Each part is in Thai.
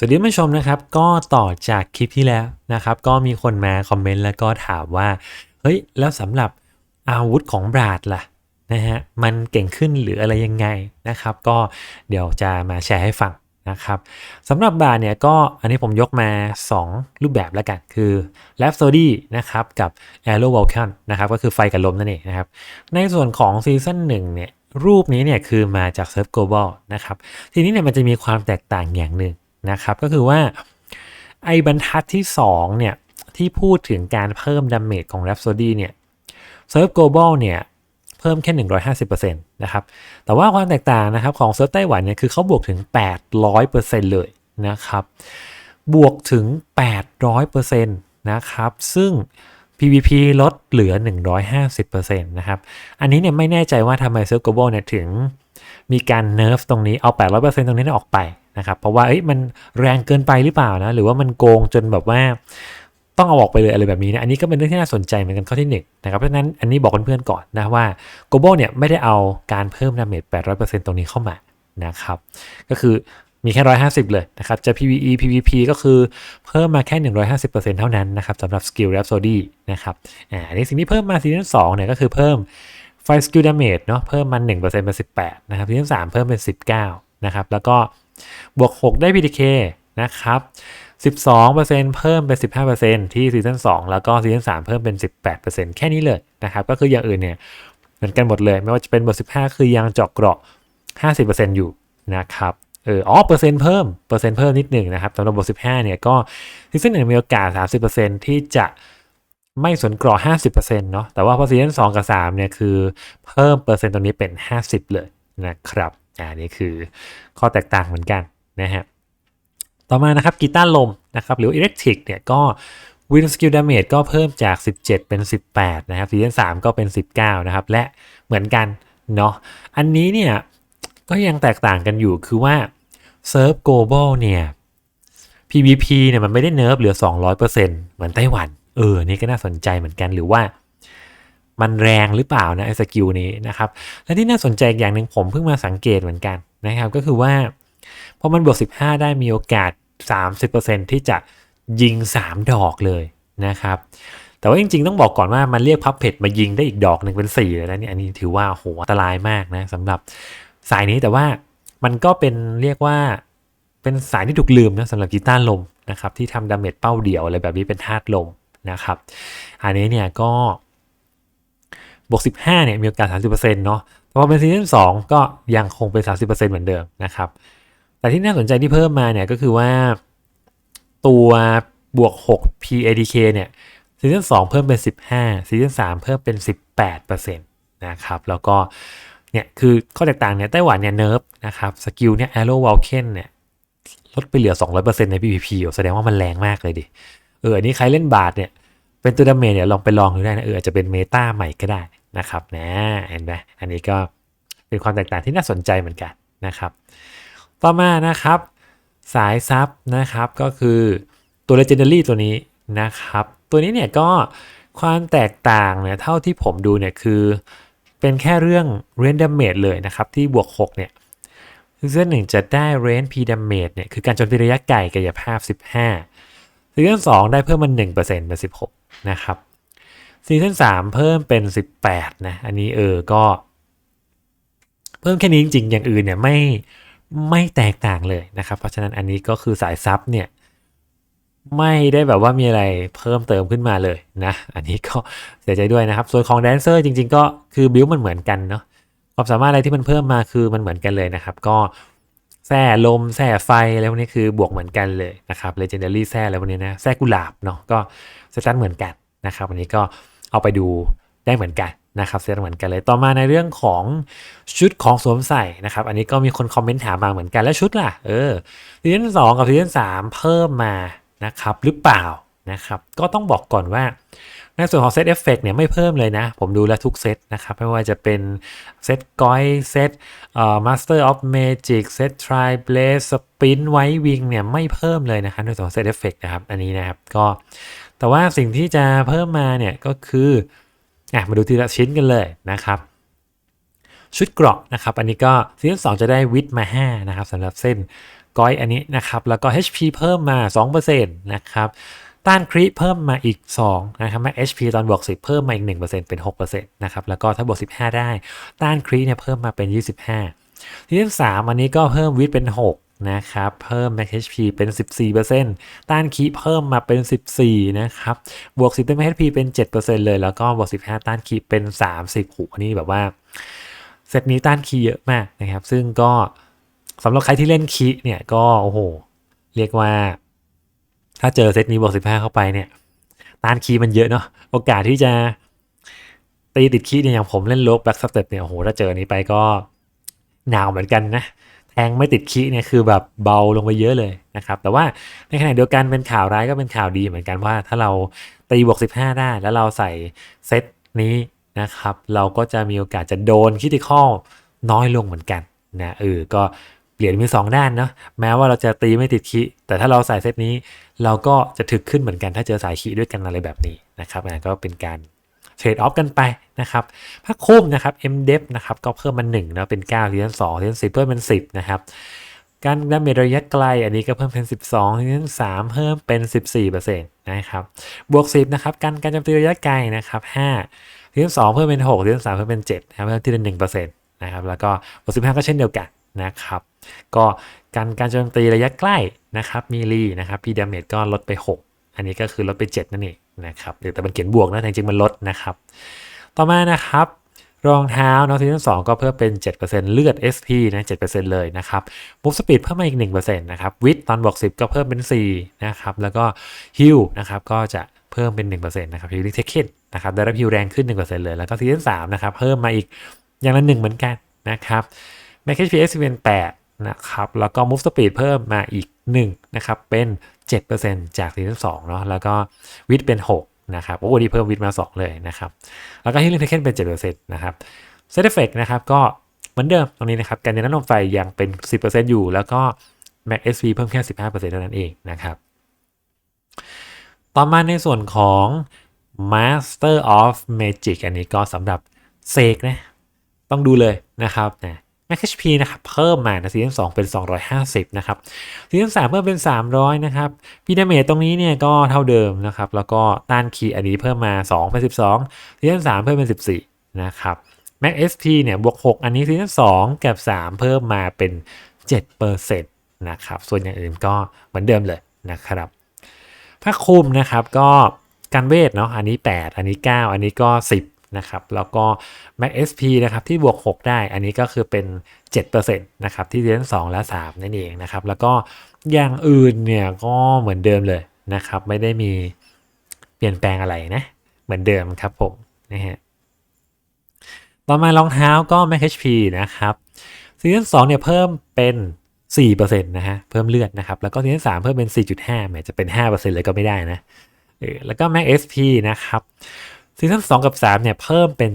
สวัสดีผู้ชมนะครับ ก็ต่อจากคลิปที่แล้วนะครับ ก็มีคนมาคอมเมนต์แล้วก็ถามว่า เฮ้ย แล้วสำหรับอาวุธของบราดล่ะนะฮะมันเก่งขึ้นหรืออะไรยังไงนะครับ ก็เดี๋ยวจะมาแชร์ให้ฟังนะครับสำหรับบราดเนี่ยก็อันนี้ผมยกมา 2 รูปแบบแล้วกัน คือ r a p s o d y นะครับกับ Aero Vulcan นะครับก็คือไฟกับลมนั่นเองนะครับในส่วนของซีซั่นหนึ่งเนี่ยรูปนี้เนี่ยคือมาจาก Surf Global นะครับทีนี้เนี่ยมันจะมีความแตกต่างอย่างหนึ่ง นะครับ ก็คือว่าไอ้บรรทัดที่ 2 เนี่ย ที่พูดถึงการเพิ่มดาเมจของ Rhapsody เนี่ย Surf Global เนี่ยเพิ่มแค่ 150%นะครับ แต่ว่าความแตกต่างนะครับของ Surf ไต้หวันเนี่ยคือเขาบวกถึง 800%เลยนะครับ บวกถึง 800%นะครับ ซึ่ง PVP ลดเหลือ 150%นะครับ อันนี้เนี่ยไม่แน่ใจว่าทำไม Surf Global เนี่ยถึงมีการเนิร์ฟตรงนี้เอา 800%ตรงนี้ออกไป นะครับเพราะว่าเอ้ยมันแรงเกินไปหรือเปล่านะหรือว่ามันโกงจนแบบว่าต้องเอาออกไปเลยอะไรแบบนี้นะอันนี้ก็เป็นเรื่องที่น่าสนใจเหมือนกันข้อที่1นนะครับเพราะฉะนั้นอันนี้บอกเพื่อนๆก่อนนะว่า g o b o เนี่ยไม่ได้เอาการเพิ่มดาเมจ800%ตรงนี้เข้ามานะครับก็คือมีแค่ 150 เลยนะครับจะ PVE PVP ก็คือเพิ่มมาแค่ 150%เท่านั้นนะครับสำหรับ Skill Rhapsody นะครับอ่าอันสิ่งที่เพิ่มมาซีซั่น2เนี่ยก็คือเพิ่มไฟ Skill Damage เนาะเพิ่มมา1%เป็น18นะครับซีซั่น3เพิ่มเป็น 19นะครับแล้วก็ บวก 6 ได้ PTK นะครับ 12%เพิ่มเป็น 15%ที่ซีซั่น2แล้วก็ซีซั่น3เพิ่มเป็น 18%แค่นี้เลยนะครับ ก็คืออย่างอื่นเนี่ยเหมือนกันหมดเลย ไม่ว่าจะเป็นบท15 คือยังเจาะเกราะ 50%อยู่นะครับเอออ๋อเปอร์เซ็นต์เพิ่มเปอร์เซ็นต์เพิ่มนิดหนึ่งนะครับสำหรับบท15 เนี่ยก็ซีซั่นหนึ่งมีโอกาส 30%ที่จะไม่สวนเกราะ50%เนาะแต่ว่าพอซีซั่น2กับ 3 เนี่ยคือเพิ่มเปอร์เซ็นต์ตรงนี้เป็น 50 เลยนะครับ อ่านี่คือข้อแตกต่างเหมือนกันนะฮะต่อมานะครับกีตาร์ลมนะครับหรืออิเล็กทริกเนี่ยก็วินสกิลดาเมจก็เพิ่มจาก 17 เป็น 18 นะครับซีซั่น3ก็เป็น 19 นะครับ และเหมือนกันเนาะอันนี้เนี่ย ก็ยังแตกต่างกันอยู่คือว่าเซิร์ฟโกลบอลเนี่ย PVP เนี่ยมันไม่ได้เนิร์ฟเหลือ 200%เหมือนไต้หวัน เออ นี่ก็น่าสนใจเหมือนกันหรือว่า มันแรงหรือเปล่านะไอ้สกิลนี้นะครับและที่น่าสนใจอย่างหนึ่งผมเพิ่งมาสังเกตเหมือนกันนะครับก็คือว่าพอมันบวก 15 ได้มีโอกาส 30%ที่จะยิง 3 ดอกเลยนะครับแต่ว่าจริงๆ ต้องบอกก่อนว่ามันเรียกพับเพจมายิงได้อีกดอกหนึ่งเป็น4เลยนะนี่อันนี้ถือว่าโหอันตรายมากนะสำหรับสายนี้แต่ว่ามันก็เป็นเรียกว่าเป็นสายที่ถูกลืมนะสำหรับกีตาร์ลมนะครับที่ทำดาเมจเป้าเดี่ยวอะไรแบบนี้เป็นธาตุลมนะครับ อันนี้เนี่ยก็ บวก 15 เนี่ยมีโอกาส 30%เนาะพอเป็นซีซั่น2ก็ยังคงเป็น 30%เหมือนเดิมนะครับ แต่ที่น่าสนใจที่เพิ่มมาเนี่ยก็คือว่าตัวบวก 6 PADK เนี่ยซีซั่น2เพิ่มเป็น 15ซีซั่น3เพิ่มเป็น 18%นะครับ แล้วก็เนี่ยคือข้อแตกต่างเนี่ยไต้หวันเนี่ยเนิร์ฟนะครับสกิลเนี่ย Arrow Vulcan เนี่ยลดไปเหลือ 200%ใน PVP แสดงว่ามันแรงมากเลยดิ เอออันนี้ใครเล่นบาทเนี่ยเป็นตัวดาเมจเนี่ยลองไปลองดูได้นะเอออาจจะเป็นเมตาใหม่ก็ได้ นะครับนะเห็นไหมอันนี้ก็เป็นความแตกต่างที่น่าสนใจเหมือนกันนะครับ ต่อมานะครับ สายซับนะครับก็คือตัว Legendary ตัวนี้นะครับ ตัวนี้เนี่ยก็ความแตกต่างเนี่ยเท่าที่ผมดูเนี่ยคือเป็นแค่เรื่อง Range Damage เลยนะครับ ที่บวก 6 เนี่ยซีซั่นหนึ่งจะได้ Range P Damage เนี่ยคือการโจมตีระยะไกลกายภาพ 15ซีซั่น2ได้เพิ่มมา1%เป็น16 นะครับ ซีซั่น3เพิ่มเป็น 18 นะ อันนี้เออก็ เพิ่มแค่นี้จริงๆ อย่างอื่นเนี่ยไม่ไม่แตกต่างเลยนะครับ เพราะฉะนั้นอันนี้ก็คือสายซับเนี่ยไม่ได้แบบว่ามีอะไรเพิ่มเติมขึ้นมาเลยนะ อันนี้ก็เสียใจด้วยนะครับ ส่วนของแดนเซอร์จริงๆ ก็คือบิวมันเหมือนกันเนาะความสามารถอะไรที่มันเพิ่มมาคือมันเหมือนกันเลยนะครับ ก็แส่ลมแส่ไฟอะไรพวกนี้คือบวกเหมือนกันเลยนะครับเลเจนดารี่แส่อะไรพวกนี้นะแส่กุหลาบเนาะก็สตันเหมือนกันนะครับอันนี้ก็ เอาไปดูได้เหมือนกันนะครับเซตเหมือนกันเลยต่อมาในเรื่องของชุดของสวมใส่นะครับ อันนี้ก็มีคนคอมเมนต์ถามมาเหมือนกันแล้วชุดล่ะเออซีซั่นสองกับซีซั่นสามเพิ่มมานะครับหรือเปล่านะครับก็ต้องบอกก่อนว่าในส่วนของเซตเอฟเฟกเนี่ยไม่เพิ่มเลยนะ ผมดูแลทุกเซตนะครับ ไม่ว่าจะเป็นเซตกอยเซตเอ่อมาสเตอร์ออฟเมจิกเซตทริเบลสสปินไววิงเนี่ยไม่เพิ่มเลยนะครับในส่วนของเซตเอฟเฟกนะครับ อันนี้นะครับ ก็ แต่ว่าสิ่งที่จะเพิ่มมาเนี่ยก็คืออะมาดูทีละชิ้นกันเลยนะครับชุดเกราะนะครับ อันนี้ก็ซีซั่นสองจะได้วิดมา 5 นะครับสำหรับเส้นก้อยอันนี้นะครับ แล้วก็ HP เพิ่มมา 2%นะครับ ต้านคริเพิ่มมาอีก 2 นะครับแม้ HP ตอนบวก 10 เพิ่มมาอีก 1%เป็น 6%นะครับ แล้วก็ถ้าบวก 15 ได้ ต้านคริเนี่ยเพิ่มมาเป็น 25ทีที่3อันนี้ก็เพิ่มวิทเป็น 6 นะครับเพิ่ม Mac HP เป็น 14%ต้านคีเพิ่มมาเป็น 14 นะครับ บวก 10ต้าน Mac HP เป็น 7%เลย แล้วก็บวก 15 ต้านคีเป็น 30หูนนี้แบบว่า เซตนี้ต้านคีเยอะมากนะครับ ซึ่งก็สำหรับใครที่เล่นคีเนี่ยก็ โอ้โห เรียกว่า ถ้าเจอเซตนี้บวก 15 เข้าไปเนี่ยต้านคีมันเยอะเนาะโอกาสที่จะตีติดคีเนี่ยอย่างผมเล่นโลบแบ็กสเต็ปเนี่ยโอ้โหถ้าเจอนี้ไปก็หนาวเหมือนกันนะ แทงไม่ติดคีย์เนี่ยคือแบบเบาลงไปเยอะเลยนะครับ แต่ว่าในขณะเดียวกันเป็นข่าวร้ายก็เป็นข่าวดีเหมือนกันว่า ถ้าเราตีบวก 15 ได้แล้วเราใส่เซตนี้นะครับ เราก็จะมีโอกาสจะโดนคิติคอลน้อยลงเหมือนกันนะเออก็เปลี่ยนมี 2 ด้านเนาะแม้ว่าเราจะตีไม่ติดคีย์แต่ถ้าเราใส่เซตนี้ เราก็จะถึกขึ้นเหมือนกันถ้าเจอสายคีย์ด้วยกันอะไรแบบนี้นะครับนะก็เป็นการ เทรดออฟกันไปนะครับผ้าคลุ้มนะครับ m d e f นะครับก็เพิ่มมา1นะเป็น9ทีนั้น2ทีนั้น10 เพิ่มเป็น 10 นะครับการดาเมจระยะไกลอันนี้ก็เพิ่มเป็น 12ทีนั้น3เพิ่มเป็น 14%นะครับบวก 10นะครับการการโจมตีระยะไกลนะครับ5ทีนั้น2เพิ่มเป็น6ทีนั้น3เพิ่มเป็น7นะครับเพิ่มทีละ1%นะครับแล้วก็บวก15 ก็เช่นเดียวกันนะครับก็การการโจมตีระยะใกล้นะครับมีรีนะครับพีดาเมจก็ลดไป 6 อันนี้ก็คือลดไป 7 นั่นเอง นะครับแต่มันเขียนบวกนะแต่จริงๆมันลดนะครับ ต่อมานะครับรองเท้าเนาะซีซั่น2ก็เพิ่มเป็น 7%เลือด SP นะ7%เลยนะครับมูฟสปีดเพิ่มมาอีก 1%นะครับวิทตอนบวก 10 ก็เพิ่มเป็น 4 นะครับ แล้วก็ฮิลนะครับก็จะเพิ่มเป็น 1%นะครับฮิลลิเทคเคนนะครับได้รับฮิลแรงขึ้น 1%เลย แล้วก็ซีซั่น3นะครับเพิ่มมาอีกอย่างละ 1 เหมือนกันนะครับ m a c h p s เอสเป็น8นะครับแล้วก็ Move Speed เพิ่มมาอีก 1 นะครับ เป็น 7%จากซีซั่น2เนาะแล้วก็วิดเป็น6นะครับโอ้ดีเพิ่มวิดมา 2 เลยนะครับแล้วก็ Healing Taken เป็น7%นะครับ Set Effect นะครับก็เหมือนเดิมตรงนี้นะครับการเน้นน้ำนมไฟยังเป็น 10%อยู่ แล้วก็ Mac SV เพิ่มแค่ 15%เท่านั้นเองนะครับต่อมาในส่วนของ Master of Magic อันนี้ก็สำหรับเซกนะต้องดูเลยนะครับนะ Mac HP นะครับเพิ่มมานะซีซั่น2เป็น 250 นะครับซีซั่น3เพิ่มเป็น 300 นะครับพีดาเมจตรงนี้เนี่ยก็เท่าเดิมนะครับ แล้วก็ต้านคีอันนี้เพิ่มมา 2 เป็น 12ซีซั่น3เพิ่มเป็น 14 นะครับ Mac SP เนี่ยบวก 6 อันนี้ซีซั่น2กับ 3 เพิ่มมาเป็น7%นะครับ ส่วนอย่างอื่นก็เหมือนเดิมเลยนะครับผ้าคลุมนะครับก็การเวทเนาะอันนี้ 8 อันนี้ 9 อันนี้ก็ 10 นะครับแล้วก็ Mac SP นะครับที่บวก 6 ได้อันนี้ก็คือเป็น 7%นะครับที่เรียน2 และ 3 นั่นเองนะครับแล้วก็อย่างอื่นเนี่ยก็เหมือนเดิมเลยนะครับไม่ได้มีเปลี่ยนแปลงอะไรนะเหมือนเดิมครับผมนะฮะต่อมารองเท้าก็ Mac HP นะครับซีซั่น2เนี่ยเพิ่มเป็น4%นะฮะเพิ่มเลือดนะครับแล้วก็ซีซั่น3เพิ่มเป็น 4.5แหมจะเป็น 5%เลยก็ไม่ได้นะแล้วก็ Mac SP นะครับ ซีซั่น2กับ 3 เนี่ยเพิ่มเป็น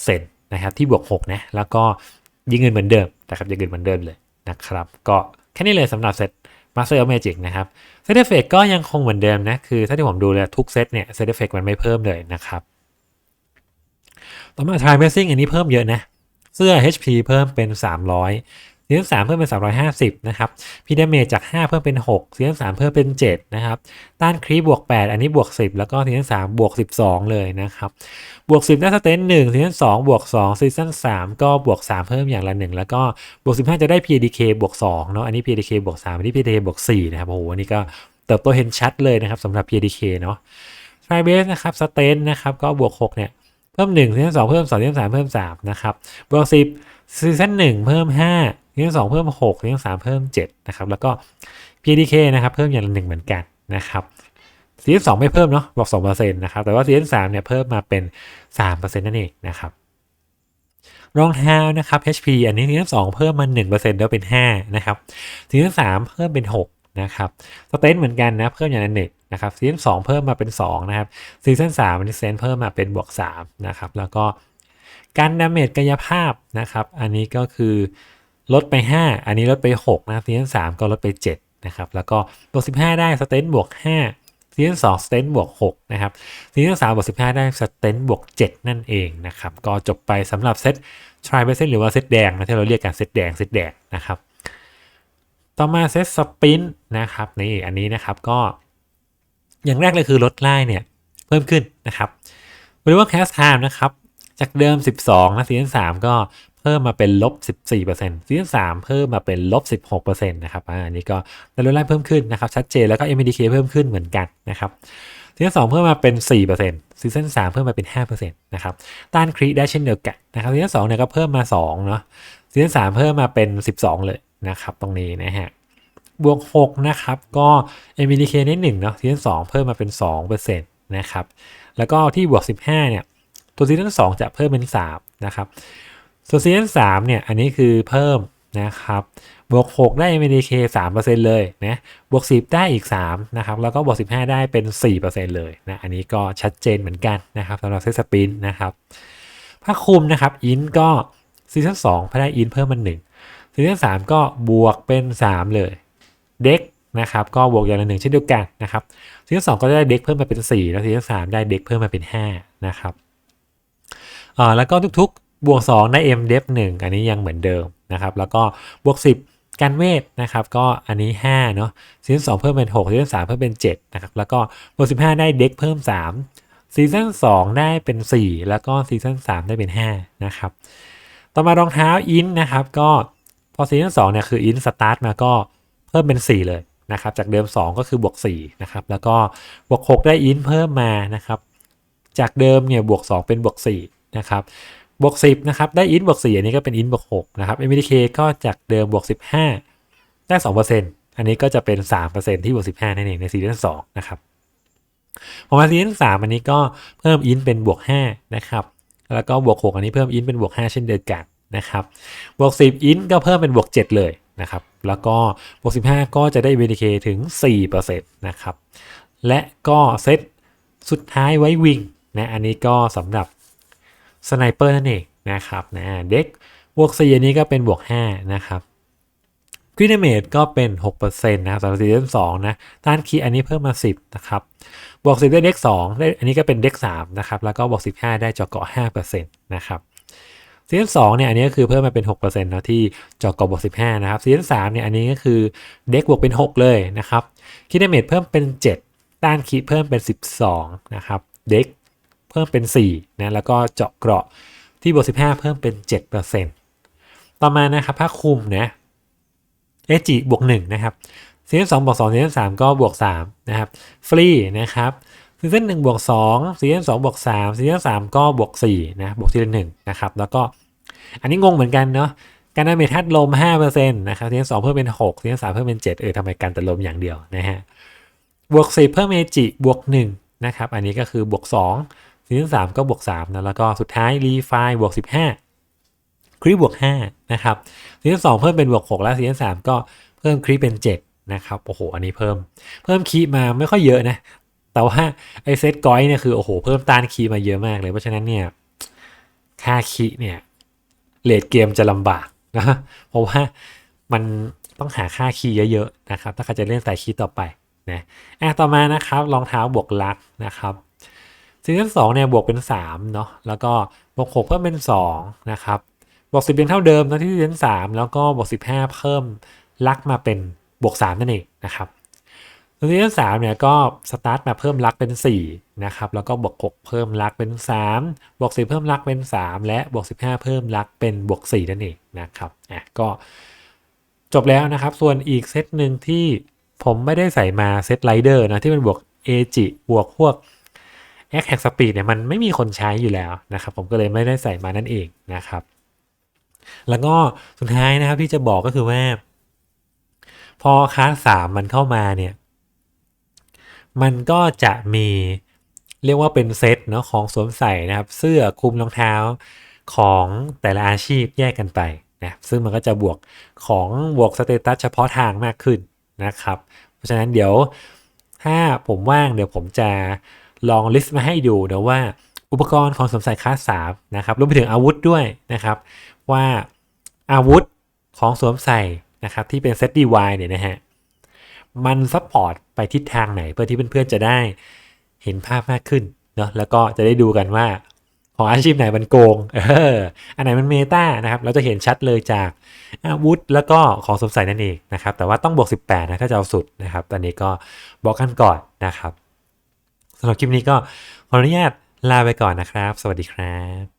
7%นะครับที่บวก 6 นะ แล้วก็ยิงเงินเหมือนเดิมนะครับยิงเงินเหมือนเดิมเลยนะครับ ก็แค่นี้เลยสำหรับเซต Master of Magic นะครับเซตเอฟเฟกก็ยังคงเหมือนเดิมนะ คือถ้าที่ผมดูเลยทุกเซตเนี่ยเซตเอฟเฟกมันไม่เพิ่มเลยนะครับ ต่อมา Try Messing อันนี้เพิ่มเยอะนะ เสื้อ HP เพิ่มเป็น 300 ซีซั่น3เพิ่มเป็น 350 นะครับพีดาเมจจาก 5 เพิ่มเป็น6ซีซั่น3เพิ่มเป็น 7 นะครับ ต้านครีบวก 8 อันนี้บวก 10 แล้วก็ซีซั่น3บวก 12 เลยนะครับ บวก 10 ได้สเตน1ซีซั่น2บวก2ซีซั่น3ก็บวก 3 เพิ่มอย่างละ 1 แล้วก็บวก 15 จะได้ PDK บวก2เนาะ อันนี้ PDK บวก3อันนี้ PDK บวก4นะครับ โอ้โหอันนี้ก็เติบโตเห็นชัดเลยนะครับสำหรับ PDK เนาะ t r i b a s e นะครับสเตนนะครับก็บวก6เนี่ยเพิ่ม1ซีซั่น2เพิ่ม2ซีซั่น3เพิ่ม3นะครับบวก10 ซีซั่น1เพิ่ม5ซีซั่น2เพิ่ม6ซีซั่น3เพิ่ม7นะครับ แล้วก็ PDK นะครับ เพิ่มอย่างละ1เหมือนกันนะครับซีซั่น2ไม่เพิ่มเนาะบอก2%นะครับ แต่ว่าซีซั่น3เนี่ยเพิ่มมาเป็น3%นั่นเองนะครับรองเท้านะครับ HP อันนี้ซีซั่น2เพิ่มมา1%แล้วเป็น5นะครับซีซั่น3เพิ่มเป็น6นะครับสเตนเหมือนกันนะเพิ่มอย่างละหนึ่งนะครับซีซั่น2เพิ่มมาเป็น2นะครับซีซั่น3อันนี้เซนเพิ่มมาเป็นบวก3นะครับแล้วก็ การดาเมจกายภาพนะครับ อันนี้ก็คือลดไป 5 อันนี้ลดไป 6 นะครับซีซั่น3ก็ลดไป 7 นะครับ แล้วก็บวก15 ได้สเตนบวก5ซีซั่น2สเตนบวก6นะครับซีซั่น3บวก15 ได้สเตนบวก7 นั่นเองนะครับ ก็จบไปสำหรับเซตทรายเบเซนหรือว่าเซตแดงนะที่เราเรียกกันเซตแดงเซตแดงนะครับ ต่อมาเซตสปินนะครับนี่อันนี้นะครับก็ อย่างแรกเลยคือลดไล่เนี่ยเพิ่มขึ้นนะครับบริวารแคสไทม์นะครับ จากเดิม 12 นะซีซั่น3ก็เพิ่มมาเป็นลบ 14%ซีซั่น3เพิ่มมาเป็นลบ 16%นะครับอันนี้ก็แต่ลดไล่เพิ่มขึ้นนะครับ ชัดเจนแล้วก็ MDK เพิ่มขึ้นเหมือนกันนะครับซีซั่น2เพิ่มมาเป็น 4%ซีซั่น3เพิ่มมาเป็น 5%นะครับต้านครีได้เช่นเดียวกันนะครับซีซั่น2เนี่ยก็เพิ่มมา2เนาะซีซั่น3เพิ่มมาเป็น 12 เลยนะครับตรงนี้นะฮะบวก 6 นะครับ ก็ MDK นิดหนึ่งเนาะซีซั่น2เพิ่มมาเป็น 2%นะครับแล้วก็ที่บวก 15 เนี่ย ตัวซีซั่น2จะเพิ่มเป็น3นะครับส่วนซีซั่น3เนี่ยอันนี้คือเพิ่มนะครับบวก 6 ได้ MDK 3%เลยนะบวก 10 ได้อีก3นะครับแล้วก็บวก 15 ได้เป็น 4%เลยนะอันนี้ก็ชัดเจนเหมือนกันนะครับสำหรับเซตสปินนะครับผ้าคลุมนะครับอินก็ซีซั่น2พอได้อินเพิ่มมัน1ซีซั่น3ก็บวกเป็น 3 เลยเด็กนะครับก็บวกอย่างละหนึ่งเช่นเดียวกันนะครับซีซั่นสองก็ได้เด็กเพิ่มมาเป็น 4 แล้วซีซั่นสามได้เด็กเพิ่มมาเป็น5นะครับ อ่าแล้วก็ทุกๆ บวก2ได้ M เดฟ1อันนี้ยังเหมือนเดิมนะครับ แล้วก็บวก 10การเวทนะครับ ก็อันนี้5เนาะซีซั่นสองเพิ่มเป็น6ซีซั่นสามเพิ่มเป็น7นะครับ แล้วก็บวก 15 ได้เด็กเพิ่ม 3ซีซั่น2ได้เป็น 4 แล้วก็ซีซั่น3ได้เป็น 5 นะครับ ต่อมารองเท้าอินนะครับ ก็พอซีซั่น2เนี่ยคืออินสตาร์ทมาก็เพิ่มเป็น 4 เลยนะครับ จากเดิม 2 ก็คือบวก4นะครับ แล้วก็บวก 6 ได้อินเพิ่มมานะครับ จากเดิมเนี่ยบวก 2 เป็นบวก4 นะครับบวก10นะครับได้อินบวก4อันนี้ก็เป็นอินบวก6นะครับ MBK ก็จากเดิมบวก15 ได้ 2%อันนี้ก็จะเป็น 3%ที่บวก15นั่นเองในซีซั่น2นะครับพอมาซีซั่น3อันนี้ก็เพิ่มอินเป็นบวก5นะครับแล้วก็บวก 6 อันนี้เพิ่มอินเป็นบวก 5 เช่นเดียวกันนะครับบวก 10 อินก็เพิ่มเป็นบวก 7 เลยนะครับแล้วก็บวก 15 ก็จะได้ BDK ถึง4%นะครับและก็เซตสุดท้ายไว้วิงนะอันนี้ก็สำหรับ สไนเปอร์นั่นเองนะครับนะเด็กบวก4อันนี้ก็เป็นบวก 5 นะครับคริเนเมดก็เป็น 6%นะครับสำหรับซีซั่น2นะต้านคีอันนี้เพิ่มมา 10 นะครับ บวก 10 ได้เด็ก2ได้อันนี้ก็เป็นเด็ก3นะครับ แล้วก็บวก 15 ได้จอเกาะ5%นะครับซีซั่นสองเนี่ยอันนี้ก็คือเพิ่มมาเป็น 6%เนาะที่จอกบวก 15 นะครับซีซั่นสามเนี่ยอันนี้ก็คือเด็กบวกเป็น 6 เลยนะครับคิดเดเมจเพิ่มเป็น 7 ต้านคีเพิ่มเป็น 12 นะครับ เด็ก เพิ่มเป็น4นะแล้วก็เจาะเกราะที่บวก15 เพิ่มเป็น 7%ต่อมานะครับผ้าคลุมนะเอจิบวก1นะครับซีซั่นสองบวก2ซีซั่นสามก็บวก3นะครับฟรีนะครับซีซั่นหนึ่งบวก2ซีซั่นสองบวก3ซีซั่นสามก็บวก4นะบวกทีละหนึ่งนะครับแล้วก็อันนี้งงเหมือนกันเนาะการดาเมจทัดลม5%นะครับซีซั่นสองเพิ่มเป็น6ซีซั่นสามเพิ่มเป็น 7 เออทำไมการตัดลมอย่างเดียวนะฮะบวก10เพิ่มเอจิบวก1นะครับอันนี้ก็คือบวก2 ซีซั่นสามก็บวก3นะแล้วก็สุดท้ายรีไฟบวก 15 ครีบวก5นะครับซีซั่นสองเพิ่มเป็นบวก 6 แล้วซีซั่นสามก็เพิ่มครีเป็น 7 นะครับโอ้โหอันนี้เพิ่ม เพิ่มคีมาไม่ค่อยเยอะนะแต่ว่าไอเซตกอยเนี่ยคือโอ้โหเพิ่มต้านคีมาเยอะมากเลยเพราะฉะนั้นเนี่ยค่าคีเนี่ยเลดเกมจะลำบากนะเพราะว่ามันต้องหาค่าคีย์เยอะๆนะครับ ถ้าใครจะเล่นสายคีย์ต่อไปนะอะต่อมานะครับรองเท้าบวกลักนะครับ ซีซั่สองเนี่ยบวกเป็น3เนาะแล้วก็บวก6เพิ่มเป็น2นะครับบวก10เป็นเท่าเดิมนะที่ซีซั่นสามแล้วก็บวก15 เพิ่มลักมาเป็นบวก3นั่นเองนะครับซีซั่นสามเนี่ยก็สตาร์ทมาเพิ่มลักเป็น4นะครับแล้วก็บวก6เพิ่มลักเป็น3บวก10เพิ่มลักเป็น 3 และบวก15 เพิ่มลักเป็นบวก4นั่นเองนะครับอะก็จบแล้วนะครับ ส่วนอีกเซตหนึ่งที่ผมไม่ได้ใส่มาเซตไลเดอร์นะที่มันบวกเอจิบวกพวก แอคแท็กสปีดเนี่ยมันไม่มีคนใช้อยู่แล้วนะครับ ผมก็เลยไม่ได้ใส่มานั่นเองนะครับ แล้วก็สุดท้ายนะครับที่จะบอกก็คือว่า พอคลาสสามมันเข้ามาเนี่ย มันก็จะมีเรียกว่าเป็นเซตเนาะของสวมใส่นะครับ เสื้อคลุมรองเท้าของแต่ละอาชีพแยกกันไปนะซึ่งมันก็จะบวกของบวกสเตตัสเฉพาะทางมากขึ้นนะครับ เพราะฉะนั้นเดี๋ยวถ้าผมว่างเดี๋ยวผมจะ ลองลิสต์มาให้ดูนะว่าอุปกรณ์ของสมศัยค้าสามนะครับรวมไปถึงอาวุธด้วยนะครับ ว่าอาวุธของสวมใส่นะครับที่เป็นเซตดีวาเนี่ยนะฮะมันซัพพอร์ตไปทิศทางไหนเพื่อที่เพื่อนๆจะได้เห็นภาพมากขึ้นเนาะแล้วก็จะได้ดูกันว่าของอาชีพไหนมันโกงเอออันไหนมันเมตานะครับ เราจะเห็นชัดเลยจากอาวุธแล้วก็ของสมศัยนั่นเองนะครับ แต่ว่าต้องบวก 18 นะ ถ้าจะเอาสุดนะครับ ตอนนี้ก็บอกกันก่อนนะครับำหรับคลิปนี้ก็ขออนุญาตลาไปก่อนนะครับ สวัสดีครับ